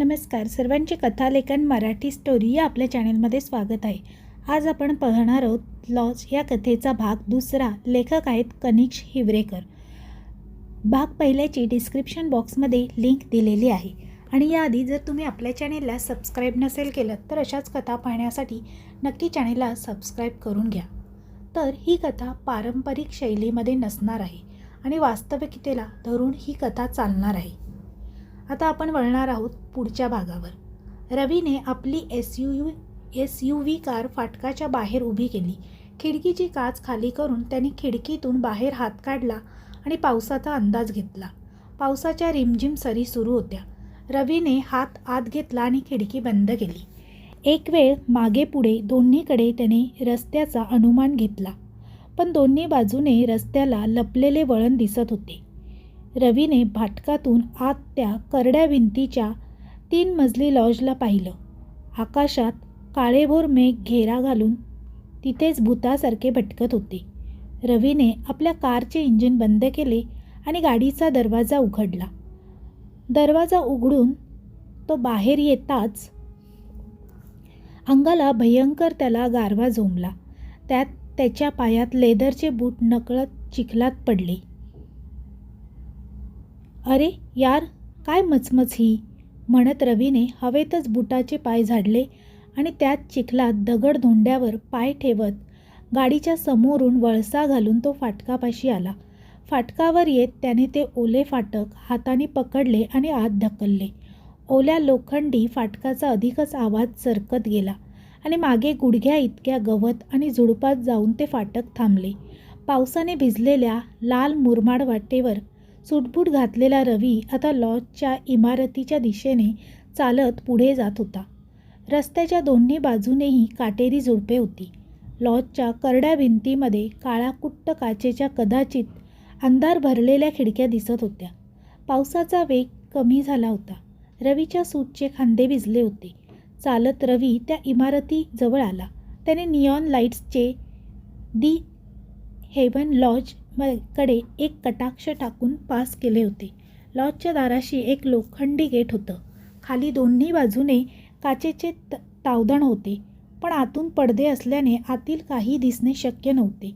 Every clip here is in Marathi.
नमस्कार. सर्वांचे कथालेखन मराठी स्टोरी या आपल्या चॅनलमध्ये स्वागत आहे. आज आपण पाहणार आहोत लॉज या कथेचा भाग दुसरा. लेखक आहेत कनिक्ष हिवरेकर. भाग पहिल्याची डिस्क्रिप्शन बॉक्समध्ये लिंक दिलेली आहे. आणि याआधी जर तुम्ही आपल्या चॅनेलला सबस्क्राईब नसेल केलं तर अशाच कथा पाहण्यासाठी नक्की चॅनेलला सबस्क्राईब करून घ्या. तर ही कथा पारंपरिक शैलीमध्ये नसणार आहे आणि वास्तविकतेला धरून ही कथा चालणार आहे. आता आपण वळणार आहोत पुढच्या भागावर. रवीने आपली S U U S U V car फाटकाच्या बाहेर उभी केली. खिडकीची काच खाली करून त्याने खिडकीतून बाहेर हात काढला आणि पावसाचा अंदाज घेतला. पावसाच्या रिमझिम सरी सुरू होत्या. रवीने हात आत घेतला आणि खिडकी बंद केली. एक वेळ मागे पुढे दोन्हीकडे त्याने रस्त्याचा अनुमान घेतला. पण दोन्ही बाजूने रस्त्याला लपलेले वळण दिसत होते. रवीने भाटकातून आत त्या करड्या भिंतीच्या तीन मजली लॉजला पाहिलं. आकाशात काळेभोर मेघ घेरा घालून तिथेच भूतासारखे भटकत होते. रवीने आपल्या कारचे इंजिन बंद केले आणि गाडीचा दरवाजा उघडला. दरवाजा उघडून तो बाहेर येताच अंगाला भयंकर त्याला गारवा झोंबला त्यात त्याच्या पायात लेदरचे बूट नकळत चिखलात पडले. अरे यार काय मचमच ही. म्हणत रवीने हवेतच बुटाचे पाय झाडले आणि त्यात चिखलात दगड धोंड्यावर पाय ठेवत गाडीच्या समोरून वळसा घालून तो फाटकापाशी आला. फाटकावर येत त्याने ते ओले फाटक हाताने पकडले आणि आत ढकलले. ओल्या लोखंडी फाटकाचा अधिकच आवाज सरकत गेला आणि मागे गुडघ्या इतक्या गवत आणि झुडपात जाऊन ते फाटक थांबले. पावसाने भिजलेल्या लाल मुरमाड वाटेवर सुटबूट घातलेला रवी आता लॉजच्या इमारतीच्या दिशेने चालत पुढे जात होता. रस्त्याच्या दोन्ही बाजूनेही काटेरी झुडपे होती. लॉजच्या करड्या भिंतीमध्ये काळा कुट्ट काचेच्या कदाचित अंधार भरलेल्या खिडक्या दिसत होत्या. पावसाचा वेग कमी झाला होता. रवीच्या सूटचे खांदे भिजले होते. चालत रवी त्या इमारतीजवळ आला. त्याने नियॉन लाईट्सचे दी हेवन लॉज कडे एक कटाक्ष टाकून पास केले होते. लॉजच्या दाराशी एक लोखंडी गेट होतं. खाली दोन्ही बाजूने काचेचे त तावदण होते. पण आतून पडदे असल्याने आतील काही दिसणे शक्य नव्हते.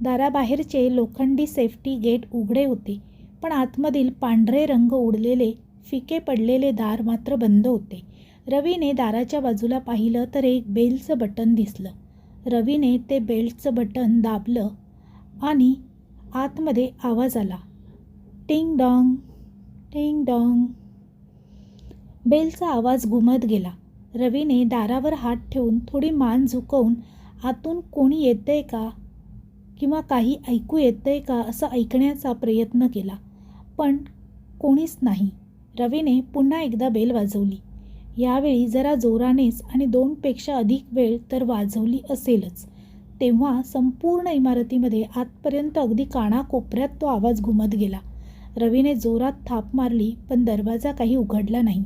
दाराबाहेरचे लोखंडी सेफ्टी गेट उघडे होते. पण आतमधील पांढरे रंग उडलेले फिके पडलेले दार मात्र बंद होते. रवीने दाराच्या बाजूला पाहिलं तर एक बेलचं बटन दिसलं. रवीने ते बेल्टचं बटन दाबलं आणि आतमध्ये आवाज आला. टिंग डॉंग टिंग डॉंग. बेलचा आवाज घुमत गेला. रवीने दारावर हात ठेवून थोडी मान झुकवून आतून कोणी येतंय का किंवा काही ऐकू येतंय का असं ऐकण्याचा प्रयत्न केला. पण कोणीच नाही. रवीने पुन्हा एकदा बेल वाजवली. यावेळी जरा जोरानेच आणि दोनपेक्षा अधिक वेळ तर वाजवली असेलच. तेव्हा संपूर्ण इमारतीमध्ये आतपर्यंत अगदी कानाकोपऱ्यात तो आवाज घुमत गेला. रवीने जोरात थाप मारली पण दरवाजा काही उघडला नाही.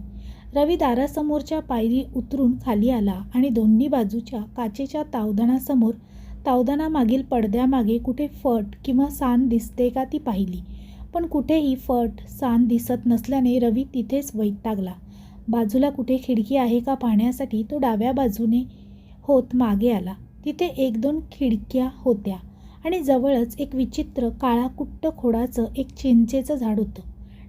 रवी दारासमोरच्या पायरी उतरून खाली आला आणि दोन्ही बाजूच्या काचेच्या तावदानासमोर तावदानामागील पडद्यामागे कुठे फट किंवा सान दिसते का ती पाहिली. पण कुठेही फट सान दिसत नसल्याने रवी तिथेच वैतागला बाजूला कुठे खिडकी आहे का पाहण्यासाठी तो डाव्या बाजूने होत मागे आला. तिथे एक दोन खिडक्या होत्या आणि जवळच एक विचित्र काळाकुट्ट खोडाचं एक चिंचेचं झाड होतं.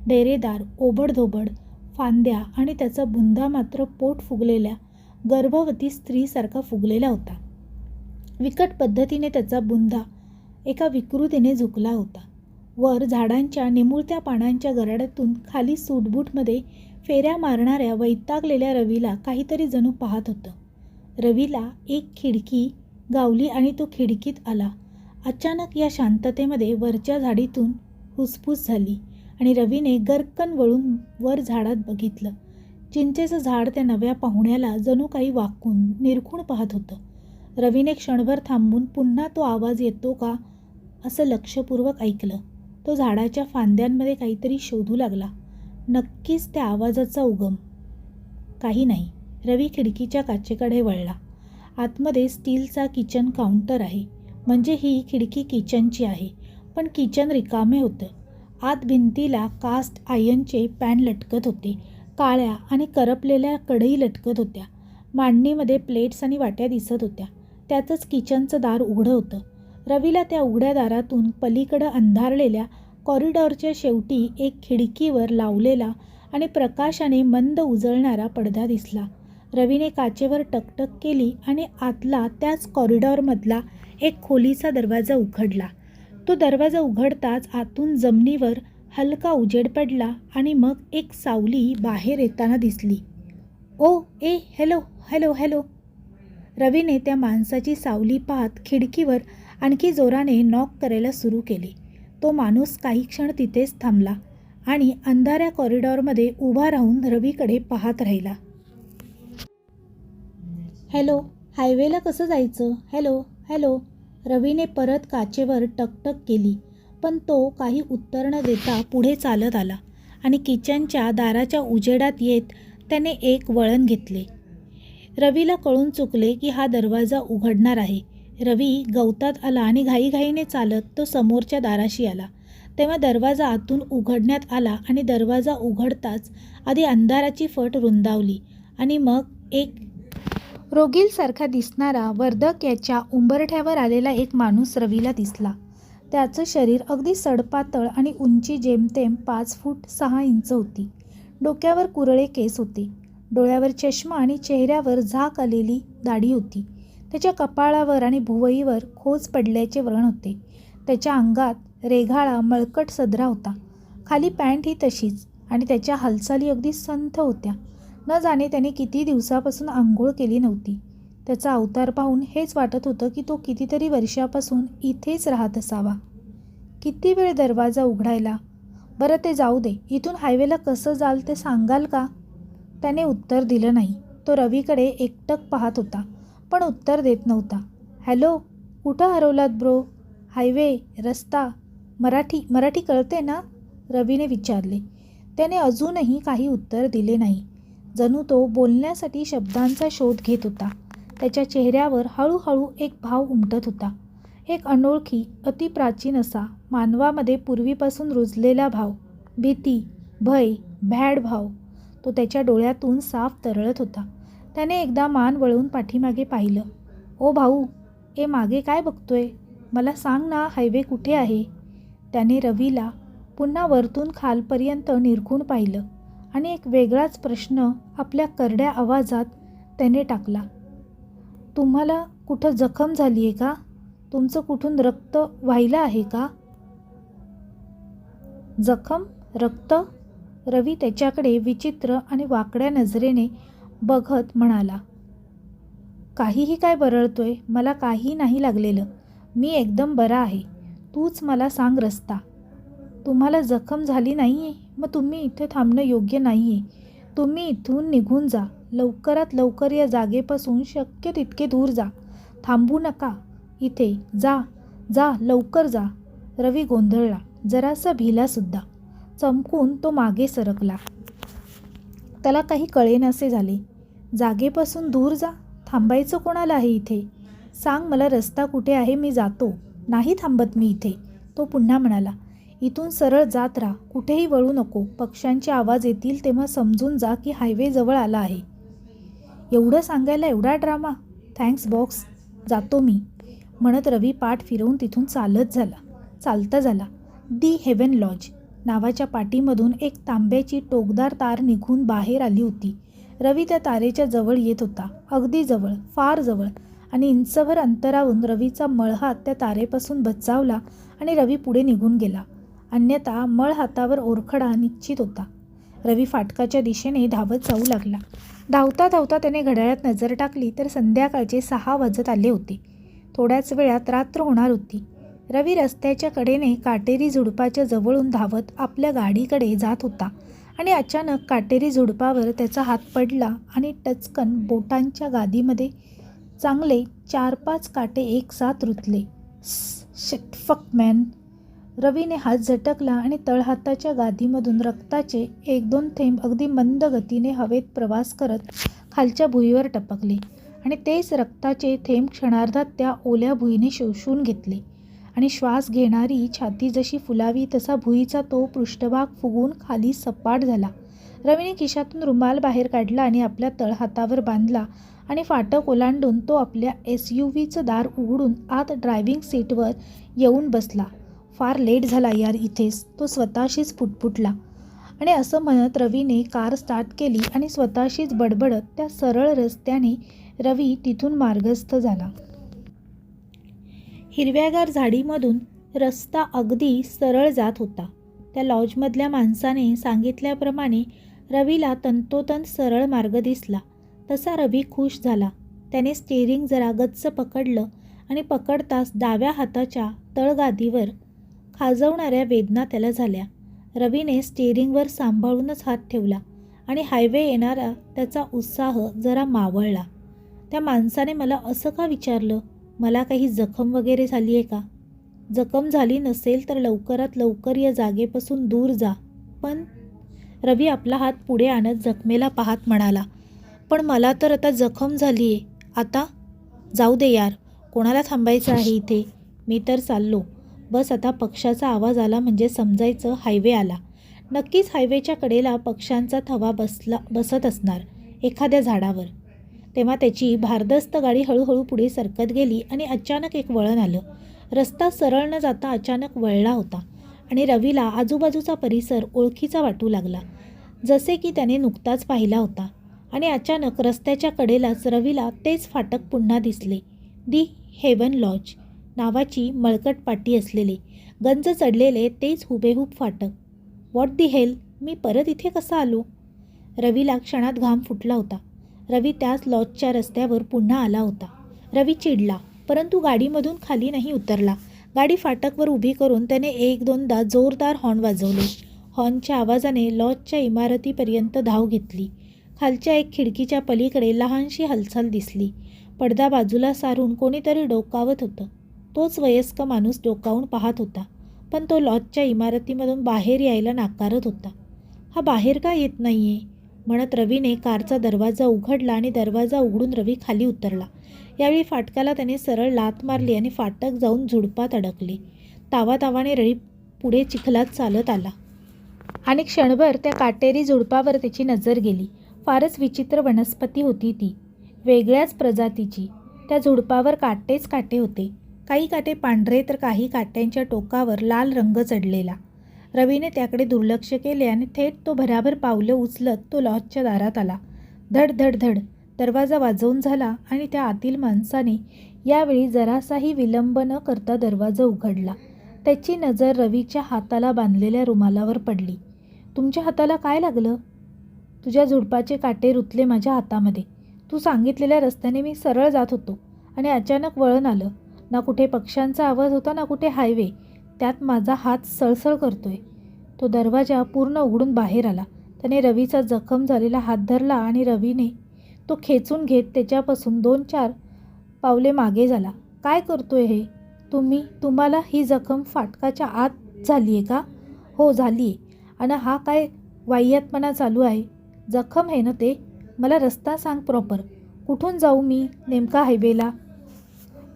डेरेदार ओबडधोबड फांद्या आणि त्याचा बुंदा मात्र पोट फुगलेल्या गर्भवती स्त्रीसारखा फुगलेला होता. विकट पद्धतीने त्याचा बुंदा एका विकृतीने झुकला होता. वर झाडांच्या निमुळत्या पानांच्या गराड्यातून खाली सूटबूटमध्ये फेऱ्या मारणाऱ्या वैतागलेल्या रवीला काहीतरी जणू पाहत होतं. रवीला एक खिडकी गावली आणि तो खिडकीत आला. अचानक या शांततेमध्ये वरच्या झाडीतून हुसफूस झाली आणि रवीने गरकन वळून वर झाडात बघितलं. चिंचेचं झाड त्या नव्या पाहुण्याला जणू काही वाकून निरखून पाहत होतं. रवीने क्षणभर थांबून पुन्हा तो आवाज येतो का असं लक्षपूर्वक ऐकलं. तो झाडाच्या फांद्यांमध्ये काहीतरी शोधू लागला. नक्कीच त्या आवाजाचा उगम. काही नाही. रवी खिडकीच्या काचेकडे वळला. आतमध्ये स्टीलचा किचन काउंटर आहे. म्हणजे ही खिडकी किचनची आहे. पण किचन रिकामे होतं. आत भिंतीला कास्ट आयनचे पॅन लटकत होते. काळ्या आणि करपलेल्या कढई लटकत होत्या. मांडणीमध्ये प्लेट्स आणि वाट्या दिसत होत्या. त्यातच किचनचं दार उघडं होतं. रवीला त्या उघड्या दारातून पलीकडं अंधारलेल्या कॉरिडॉरच्या शेवटी एक खिडकीवर लावलेला आणि प्रकाशाने मंद उजळणारा पडदा दिसला. रवीने काचेवर टकटक केली आणि आतला त्याच कॉरिडॉरमधला एक खोलीचा दरवाजा उघडला. तो दरवाजा उघडताच आतून जमिनीवर हलका उजेड पडला आणि मग एक सावली बाहेर येताना दिसली. ओ ए हॅलो हॅलो हॅलो. रवीने त्या माणसाची सावली पाहत खिडकीवर आणखी जोराने नॉक करायला सुरू केले. तो माणूस काही क्षण तिथेच थांबला आणि अंधाऱ्या कॉरिडॉरमध्ये उभा राहून रवीकडे पाहत राहिला. हॅलो हायवेला कसं जायचं? Hello hello. रवीने परत काचेवर टकटक केली पण तो काही उत्तर न देता पुढे चालत आला आणि किचनच्या दाराच्या उजेडात येत त्याने एक वळण घेतले. रवीला कळून चुकले की हा दरवाजा उघडणार आहे. रवी गवतात आला आणि घाईघाईने चालत तो समोरच्या दाराशी आला. तेव्हा दरवाजा आतून उघडण्यात आला आणि दरवाजा उघडताच आधी अंधाराची फट रुंदावली आणि मग एक रोगीलसारखा दिसणारा वर्धक याच्या उंबरठ्यावर आलेला एक माणूस रवीला दिसला. त्याचं शरीर अगदी सडपातळ आणि उंची जेमतेम पाच फूट सहा इंच होती. डोक्यावर कुरळे केस होते. डोळ्यावर चष्मा आणि चेहऱ्यावर झाक आलेली दाढी होती. त्याच्या कपाळावर आणि भुवईवर खोज पडल्याचे व्रण होते. त्याच्या अंगात रेघाळा मळकट सदरा होता. खाली पॅन्ट ही तशीच आणि त्याच्या हालचाली अगदी संथ होत्या. न जाणे त्याने किती दिवसापासून आंघोळ केली नव्हती. त्याचा अवतार पाहून हेच वाटत होतं की तो कितीतरी वर्षापासून इथेच राहत असावा. किती वेळ दरवाजा उघडायला? बरं ते जाऊ दे. इथून हायवेला कसं जाल ते सांगाल का? त्याने उत्तर दिलं नाही. तो रवीकडे एकटक पाहत होता पण उत्तर देत नव्हता. हॅलो कुठं हरवलात ब्रो? हायवे रस्ता? मराठी मराठी कळते ना? रवीने विचारले. त्याने अजूनही काही उत्तर दिले नाही. जणू तो बोलण्यासाठी शब्दांचा शोध घेत होता. त्याच्या चेहऱ्यावर हळूहळू एक भाव उमटत होता. एक अनोळखी अतिप्राचीन असा मानवामध्ये पूर्वीपासून रुजलेला भाव. भीती भय भॅड भाव. तो त्याच्या डोळ्यातून साफ तरळत होता. त्याने एकदा मान वळवून पाठीमागे पाहिलं. ओ भाऊ ए मागे काय बघतोय? मला सांग ना हायवे कुठे आहे? त्याने रवीला पुन्हा वरतून खालपर्यंत निरखून पाहिलं. आणि एक वेगळाच प्रश्न आपल्या करड्या आवाजात त्याने टाकला. तुम्हाला कुठं जखम झाली आहे का? तुमचं कुठून रक्त व्हायला आहे का? जखम रक्त रवी त्याच्याकडे विचित्र आणि वाकड्या नजरेने बघत म्हणाला. काहीही काय बरळतोय मला काही नाही लागलेलं. मी एकदम बरा आहे. तूच मला सांग रस्ता. तुम्हाला जखम झाली नाही आहे मग तुम्ही इथे थांबणं योग्य नाही आहे तुम्ही इथून निघून जा. लवकरात लवकर या जागेपासून शक्य तितके दूर जा. थांबू नका. इथे जा. जा. लवकर जा. रवी गोंधळला. जरासा भिलासुद्धा चमकून तो मागे सरकला. त्याला काही कळेनासे झाले. जागेपासून दूर जा. थांबायचं कोणाला आहे इथे? सांग मला रस्ता कुठे आहे मी जातो. नाही थांबत मी इथे. तो पुन्हा म्हणाला. इथून सरळ जात राहा. कुठेही वळू नको. पक्ष्यांचे आवाज येतील तेव्हा समजून जा की हायवे जवळ आला आहे. एवढं सांगायला एवढा ड्रामा? Thanks box. जातो मी. म्हणत रवी पाठ फिरवून तिथून चालत झाला. चालता झाला. The heaven lodge. नावाच्या पाठीमधून एक तांब्याची टोकदार तार निघून बाहेर आली होती. रवी त्या तारेच्या जवळ येत होता. अगदी जवळ फार जवळ. आणि इंचभर अंतरावून रवीचा मळहात त्या तारेपासून बचावला आणि रवी पुढे निघून गेला. अन्यथा मळ हातावर ओरखडा निश्चित होता. रवी फाटकाच्या दिशेने धावत जाऊ लागला. धावता धावता त्याने घड्याळात नजर टाकली तर संध्याकाळचे सहा वाजत आले होते. थोड्याच वेळात रात्र होणार होती. रवी रस्त्याच्या कडेने काटेरी झुडपाच्या जवळून धावत आपल्या गाडीकडे जात होता आणि अचानक काटेरी झुडपावर त्याचा हात पडला आणि टचकन बोटांच्या गादीमध्ये चांगले चार पाच काटे एकसाथ रुतले. शिटफक मॅन. रवीने हात झटकला आणि तळहाताच्या गादीमधून रक्ताचे एक दोन थेंब अगदी मंद गतीने हवेत प्रवास करत खालच्या भुईवर टपकले आणि तेच रक्ताचे थेंब क्षणार्धात त्या ओल्या भुईने शोषून घेतले. आणि श्वास घेणारी छाती जशी फुलावी तसा भुईचा तो पृष्ठभाग फुगून खाली सपाट झाला. रवीने खिशातून रुमाल बाहेर काढला आणि आपल्या तळहातावर बांधला आणि फाटक ओलांडून तो आपल्या एस यू व्हीचं दार उघडून आत ड्रायव्हिंग सीटवर येऊन बसला. फार लेट झाला यार इथेच. तो स्वतःशीच पुटपुटला. आणि असं म्हणत रवीने कार स्टार्ट केली आणि स्वतःशीच बडबडत त्या सरळ रस्त्याने रवी तिथून मार्गस्थ झाला. हिरव्यागार झाडीमधून रस्ता अगदी सरळ जात होता. त्या लॉजमधल्या माणसाने सांगितल्याप्रमाणे रवीला तंतोतंत सरळ मार्ग दिसला. तसा रवी खुश झाला. त्याने स्टेअरिंग जरा गच्च पकडलं आणि पकडताच डाव्या हाताच्या तळगादीवर खाजवणाऱ्या वेदना त्याला झाल्या. रवीने स्टेअरिंगवर सांभाळूनच हात ठेवला आणि हायवे येणारा त्याचा उत्साह जरा मावळला. त्या माणसाने मला असं का विचारलं? मला काही जखम वगैरे झाली आहे का? जखम झाली नसेल तर लवकरात लवकर या जागेपासून दूर जा. पण रवी आपला हात पुढे आणत जखमेला पाहत म्हणाला पण मला तर आता जखम झाली आहे आता जाऊ दे यार. कोणाला थांबायचं आहे इथे? मी तर चाललो. बस आता पक्षाचा आवाज आला म्हणजे समजायचं हायवे आला. नक्कीच हायवेच्या कडेला पक्ष्यांचा थवा बसला बसत असणार एखाद्या झाडावर. तेव्हा त्याची भारदस्त गाडी हळूहळू पुढे सरकत गेली आणि अचानक एक वळण आलं. रस्ता सरळ न जाता अचानक वळला होता आणि रवीला आजूबाजूचा परिसर ओळखीचा वाटू लागला. जसे की त्याने नुकताच पाहिला होता आणि अचानक रस्त्याच्या कडेलाच रवीला तेच फाटक पुन्हा दिसले. The Haven Lodge. नावाची मळकट पाटी असलेले गंज चढलेले तेच हुबेहूब फाटक. व्हॉट दी हेल मी परत इथे कसा आलो? रवीला क्षणात घाम फुटला होता. रवी त्याच लॉजच्या रस्त्यावर पुन्हा आला होता. रवी चिडला परंतु गाडीमधून खाली नाही उतरला. गाडी फाटकवर उभी करून त्याने एक दोनदा जोरदार हॉर्न वाजवले. हॉर्नच्या आवाजाने लॉजच्या इमारतीपर्यंत धाव घेतली. खालच्या एक खिडकीच्या पलीकडे लहानशी हालचाल दिसली. पडदा बाजूला सारून कोणीतरी डोकावत होतं. तोच वयस्क माणूस डोकावून पाहत होता. पण तो लॉजच्या इमारतीमधून बाहेर यायला नाकारत होता. हा बाहेर का येत नाही आहे म्हणत रवीने कारचा दरवाजा उघडला आणि दरवाजा उघडून रवी खाली उतरला. यावेळी फाटकाला त्याने सरळ लात मारली आणि फाटक जाऊन झुडपात अडकले. तावातावाने रवी पुढे चिखलात चालत आला. आणि क्षणभर त्या काटेरी झुडपावर त्याची नजर गेली. फारच विचित्र वनस्पती होती ती. वेगळ्याच प्रजातीची. त्या झुडपावर काटेच काटे होते. काही काटे पांढरे तर काही काट्यांच्या टोकावर लाल रंग चढलेला. रवीने त्याकडे दुर्लक्ष केले आणि थेट तो भराभर पावलं उचलत तो लॉजच्या दारात आला. धड धड धड. दरवाजा वाजवून झाला आणि त्या आतील माणसाने यावेळी जरासाही विलंब न करता दरवाजा उघडला. त्याची नजर रवीच्या हाताला बांधलेल्या रुमालावर पडली. तुमच्या हाताला काय लागलं? तुझ्या झुडपाचे काटे रुतले माझ्या हातामध्ये. तू सांगितलेल्या रस्त्याने मी सरळ जात होतो आणि अचानक वळण आलं. ना कुठे पक्ष्यांचा आवाज होता ना कुठे हायवे त्यात माझा हात सळसळ करतोय. तो दरवाजा पूर्ण उघडून बाहेर आला. त्याने रवीचा जखम झालेला हात धरला आणि रवीने तो खेचून घेत त्याच्यापासून दोन चार पावले मागे झाला. काय करतोय हे? तुम्ही तुम्हाला ही जखम फाटकाच्या आत झाली आहे का? हो झाली आहे आणि हा काय वाह्यातपणा चालू आहे? जखम आहे ना ते? मला रस्ता सांग प्रॉपर. कुठून जाऊ मी नेमका हायवेला?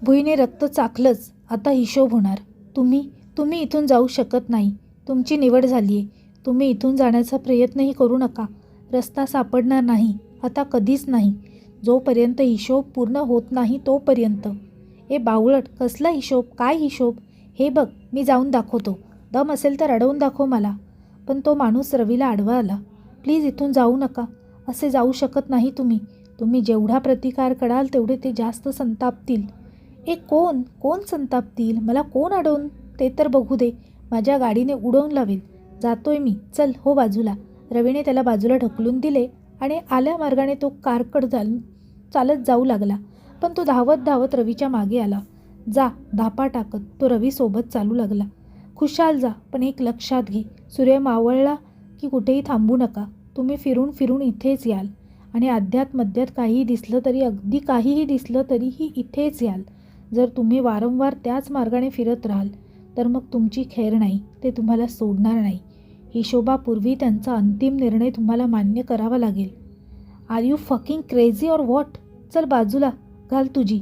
भुईने रक्त चाकलंच. आता हिशोब होणार. तुम्ही तुम्ही इथून जाऊ शकत नाही. तुमची निवड झाली आहे तुम्ही इथून जाण्याचा प्रयत्नही करू नका. रस्ता सापडणार नाही. आता कधीच नाही. जोपर्यंत हिशोब पूर्ण होत नाही तोपर्यंत. ए बावळट कसला हिशोब? काय हिशोब? हे बघ मी जाऊन दाखवतो. दम असेल तर अडवून दाखव मला. पण तो माणूस रवीला आडवा आला. प्लीज इथून जाऊ नका. असे जाऊ शकत नाही तुम्ही. तुम्ही जेवढा प्रतिकार कराल तेवढे ते जास्त संतापतील. ए कोण? कोण संतापतील मला कोण अडवून ते तर बघू दे. माझ्या गाडीने उडवून लावेल जातोय मी. चल हो बाजूला. रवीने त्याला बाजूला ढकलून दिले आणि आल्या मार्गाने तो कारकड चाल चालत जाऊ लागला. पण तो धावत धावत रवीच्या मागे आला. जा धापा टाकत. तो रवीसोबत चालू लागला. खुशाल जा पण एक लक्षात घे. सूर्य मावळला की कुठेही थांबू नका. तुम्ही फिरून फिरून इथेच याल. आणि अध्यात मध्यात काहीही दिसलं तरी अगदी काहीही दिसलं तरीही इथेच याल. जर तुम्ही वारंवार त्याच मार्गाने फिरत राहाल तर मग तुमची खैर नाही ते तुम्हाला सोडणार नाही. हिशोबापूर्वी त्यांचा अंतिम निर्णय तुम्हाला मान्य करावा लागेल. Are you fucking crazy or what चल बाजूला घाल तुझी.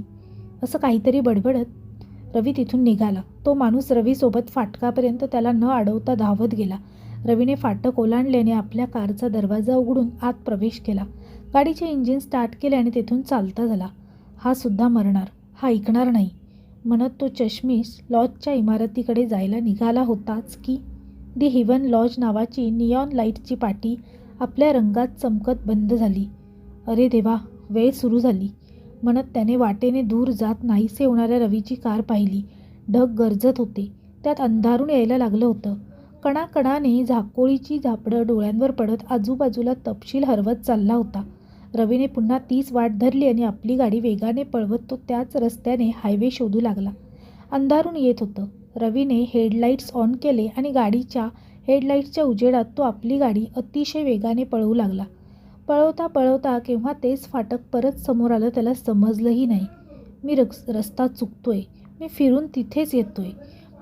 असं काहीतरी बडबडत रवी तिथून निघाला. तो माणूस रवीसोबत फाटकापर्यंत त्याला न अडवता धावत गेला. रवीने फाटक ओलांडल्याने आपल्या कारचा दरवाजा उघडून आत प्रवेश केला. गाडीचे इंजिन स्टार्ट केले आणि तेथून चालता झाला. हा सुद्धा मरणार. हा ऐकणार नाही. म्हणत तो चष्मीस लॉजच्या इमारतीकडे जायला निघाला होताच की दी हिवन लॉज नावाची नियॉन लाईटची पाटी आपल्या रंगात चमकत बंद झाली. अरे देवा वेळ सुरू झाली. म्हणत त्याने वाटेने दूर जात नाहीसे होणाऱ्या रवीची कार पाहिली. ढग गरजत होते. त्यात अंधारून यायला लागलं होतं. कणाकणाने झाकोळीची झापडं डोळ्यांवर पडत आजूबाजूला तपशील हरवत चालला होता. रवीने पुन्हा तीच वाट धरली आणि आपली गाडी वेगाने पळवत तो त्याच रस्त्याने हायवे शोधू लागला. अंधारून येत होतं. रवीने हेडलाईट्स ऑन केले आणि गाडीच्या हेडलाईट्सच्या उजेडात तो आपली गाडी अतिशय वेगाने पळवू लागला. पळवता पळवता केव्हा तेच फाटक परत समोर आलं त्याला समजलंही नाही. मी रक्स रस्ता चुकतोय. मी फिरून तिथेच येतोय.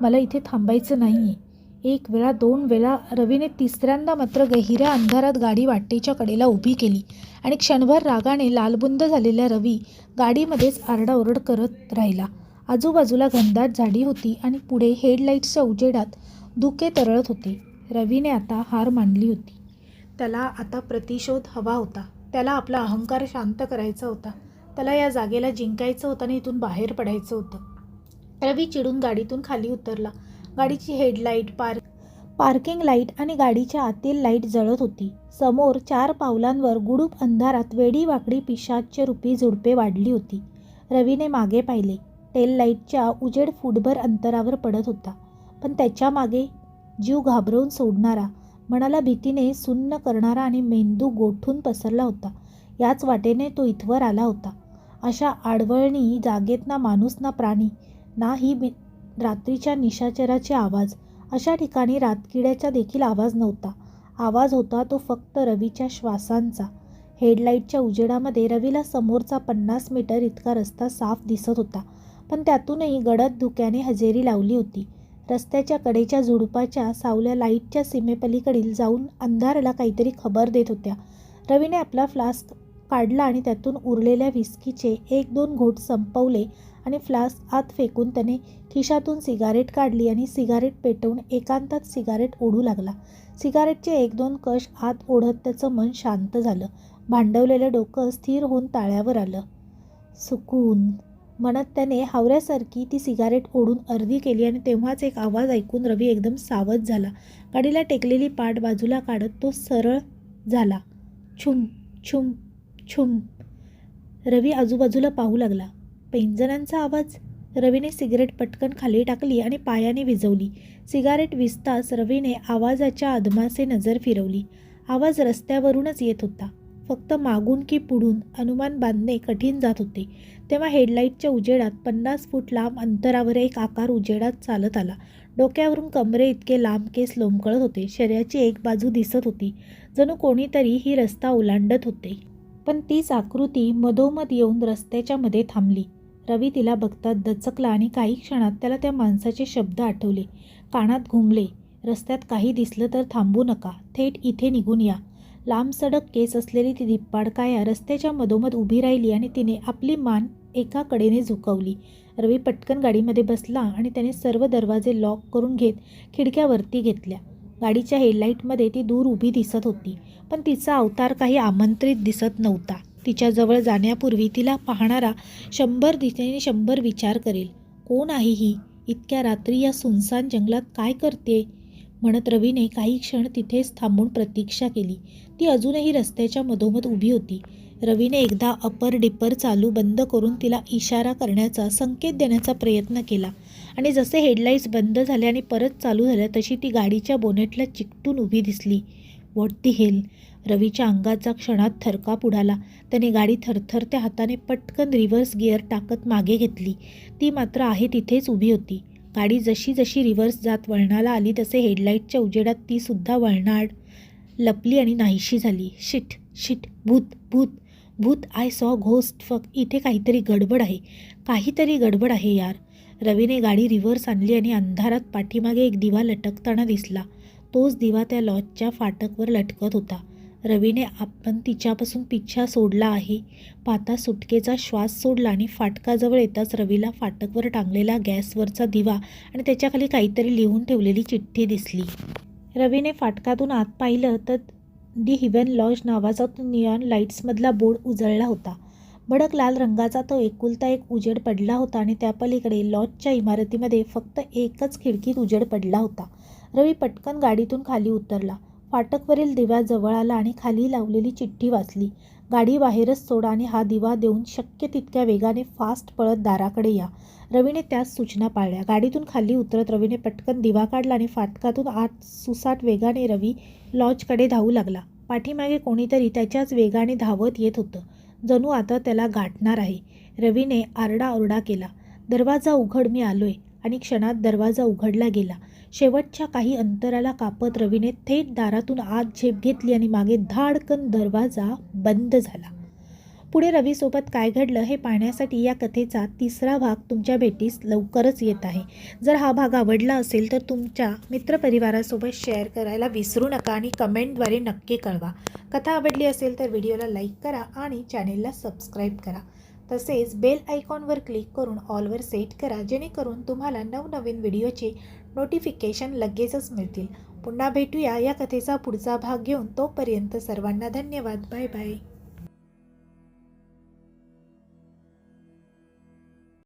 मला इथे थांबायचं नाही आहे एक वेळा दोन वेळा रवीने तिसऱ्यांदा मात्र गहिऱ्या अंधारात गाडी वाटेच्या कडेला उभी केली आणि क्षणभर रागाने लालबुंद झालेल्या रवी गाडीमध्येच आरडाओरड करत राहिला. आजूबाजूला घनदाट झाडी होती आणि पुढे हेडलाईट्सच्या उजेडात धुके तरळत होते. रवीने आता हार मांडली होती. त्याला आता प्रतिशोध हवा होता. त्याला आपला अहंकार शांत करायचा होता. त्याला या जागेला जिंकायचं होतं आणि इथून बाहेर पडायचं होतं. रवी चिडून गाडीतून खाली उतरला. गाडीची हेडलाईट पार्क पार्किंग लाइट आणि गाडीच्या आतील लाइट जळत होती. समोर चार पावलांवर गुडूप अंधारात वेडी वाकडी पिशाच्य रूपी झुडपे वाढली होती. रवीने मागे पाहिले. टेल लाईटच्या उजेड फुटभर अंतरावर पडत होता. पण त्याच्यामागे जीव घाबरवून सोडणारा मनाला भीतीने सुन्न करणारा आणि मेंदू गोठून पसरला होता. याच वाटेने तो इथवर आला होता. अशा आडवळणी जागेत ना माणूस ना प्राणी ना ही रात्रीच्या निशाचराचे आवाज. अशा ठिकाणी रातकिड्याचा देखील आवाज नव्हता. आवाज होता तो फक्त रवीच्या श्वासांचा. हेडलाईटच्या उजेडामध्ये रवीला समोरचा पन्नास मीटर इतका रस्ता साफ दिसत होता. पण त्यातूनही गडद धुक्याने हजेरी लावली होती. रस्त्याच्या कडेच्या झुडपाच्या सावल्या लाईटच्या सीमेपलीकडील जाऊन अंधाराला काहीतरी खबर देत होत्या. रवीने आपला फ्लास्क काढला आणि त्यातून उरलेल्या व्हिस्कीचे एक दोन घोट संपवले. आणि फ्लास्क आत फेकून त्याने खिशातून सिगारेट काढली आणि सिगारेट पेटवून एकांतात सिगारेट ओढू लागला. सिगारेटचे एक दोन कश आत ओढत त्याचं मन शांत झालं. भांडवलेलं डोकं स्थिर होऊन ताळ्यावर आलं. सुकून म्हणत त्याने हावऱ्यासारखी ती सिगारेट ओढून अर्धी केली आणि तेव्हाच एक आवाज ऐकून रवी एकदम सावध झाला. गाडीला टेकलेली पाठ बाजूला काढत तो सरळ झाला. छुम छुम छुम. रवी आजूबाजूला पाहू लागला. पेंजणांचा आवाज. रवीने सिगरेट पटकन खाली टाकली आणि पायाने विझवली सिगारेट विजताच रवीने आवाजाच्या अदमासे नजर फिरवली. आवाज रस्त्यावरूनच येत होता. फक्त मागून की पुढून अनुमान बांधणे कठीण जात होते. तेव्हा हेडलाईटच्या उजेडात पन्नास फूट लांब अंतरावर एक आकार उजेडात चालत आला. डोक्यावरून कमरे इतके लांब केस लोंबकळत होते. शरीराची एक बाजू दिसत होती. जणू कोणीतरी ही रस्ता ओलांडत होते. पण तीच आकृती मधोमध येऊन रस्त्याच्या मध्ये थांबली. रवी तिला बघतात दचकला आणि काही क्षणात त्याला त्या माणसाचे शब्द आठवले. कानात घुमले. रस्त्यात काही दिसलं तर थांबू नका. थेट इथे निघून या. लांब सडक केस असलेली ती दिप्पाडकाया रस्त्याच्या मधोमध उभी राहिली आणि तिने आपली मान एका कडेने झुकवली. रवी पटकन गाडीमध्ये बसला आणि त्याने सर्व दरवाजे लॉक करून घेत खिडक्यावरती घेतल्या. गाडीच्या हेडलाईटमध्ये ती दूर उभी दिसत होती पण तिचा अवतार काही आमंत्रित दिसत नव्हता. तिच्याजवळ जाण्यापूर्वी तिला पाहणारा शंभर दिशेने शंभर विचार करेल. कोण आहे ही? इतक्या रात्री या सुनसान जंगलात काय करते? म्हणत रवीने काही क्षण तिथेच थांबून प्रतीक्षा केली. ती अजूनही रस्त्याच्या मधोमध उभी होती. रवीने एकदा अपर डिपर चालू बंद करून तिला इशारा करण्याचा संकेत देण्याचा प्रयत्न केला आणि जसे हेडलाईट्स बंद झाले आणि परत चालू झाल्या तशी ती गाडीच्या बोनेटला चिकटून उभी दिसली. What the hell. रवीच्या अंगाचा क्षणात थरकाप उडाला. त्याने गाडी थरथरत्या हाताने पटकन रिव्हर्स गिअर टाकत मागे घेतली. ती मात्र आहे तिथेच उभी होती. गाडी जशी जशी रिव्हर्स जात वळणाला आली तसे हेडलाईटच्या उजेडात ती सुद्धा वळणाड लपली आणि नाहीशी झाली. शिट शिट भूत भूत भूत आय सॉ घोस्ट. फक इथे काहीतरी गडबड आहे. काहीतरी गडबड आहे यार. रवीने गाडी रिव्हर्स आणली आणि अंधारात पाठीमागे एक दिवा लटकताना दिसला. तोच दिवा त्या लॉजच्या फाटकवर लटकत होता. रवीने आपण तिच्यापासून पिच्छा सोडला आहे. पाता सुटकेचा श्वास सोडला आणि फाटकाजवळ येताच रवीला फाटकवर टांगलेला गॅसवरचा दिवा आणि त्याच्याखाली काहीतरी लिहून ठेवलेली चिठ्ठी दिसली. रवीने फाटकातून आत पाहिलं तर दी हिवन लॉज नावाचा तो नियॉन लाईट्समधला बोर्ड उजळला होता. भडक लाल रंगाचा तो एकुलता एक उजेड पडला होता आणि त्या पलीकडे लॉजच्या इमारतीमध्ये फक्त एकच खिडकीत उजेड पडला होता. रवी पटकन गाडीतून खाली उतरला. फाटकवरील दिव्या जवळ आला आणि खाली लावलेली चिठ्ठी वाचली. गाडी बाहेरच सोडा आणि हा दिवा देऊन शक्य तितक्या वेगाने फास्ट पळत दाराकडे या. रवीने त्याच सूचना पाळल्या. गाडीतून खाली उतरत रवीने पटकन दिवा काढला आणि फाटकातून आत सुसाट वेगाने रवी लॉजकडे धावू लागला. पाठीमागे कोणीतरी त्याच्याच वेगाने धावत येत होतं. जणू आता त्याला गाठणार आहे. रवीने आरडाओरडा केला. दरवाजा उघड मी आलोय. आणि क्षणात दरवाजा उघडला गेला. शेवटच्या काही अंतराला कापत रवीने थेट दारातून आत झेप घेतली आणि मागे धाडकन दरवाजा बंद झाला. पुढे रवीसोबत काय घडलं हे पाहण्यासाठी या कथेचा तिसरा भाग तुमच्या भेटीस लवकरच येत आहे. जर हा भाग आवडला असेल तर तुमच्या मित्रपरिवारासोबत शेअर करायला विसरू नका आणि कमेंटद्वारे नक्की कळवा. कथा आवडली असेल तर व्हिडिओला लाईक करा आणि चॅनेलला सबस्क्राईब करा. तसेच बेल आयकॉनवर क्लिक करून ऑलवर सेट करा जेणेकरून तुम्हाला नवनवीन व्हिडिओचे नोटिफिकेशन लगेचच मिळतील. पुन्हा भेटूया या कथेचा पुढचा भाग घेऊन तोपर्यंत सर्वांना धन्यवाद. Bye bye.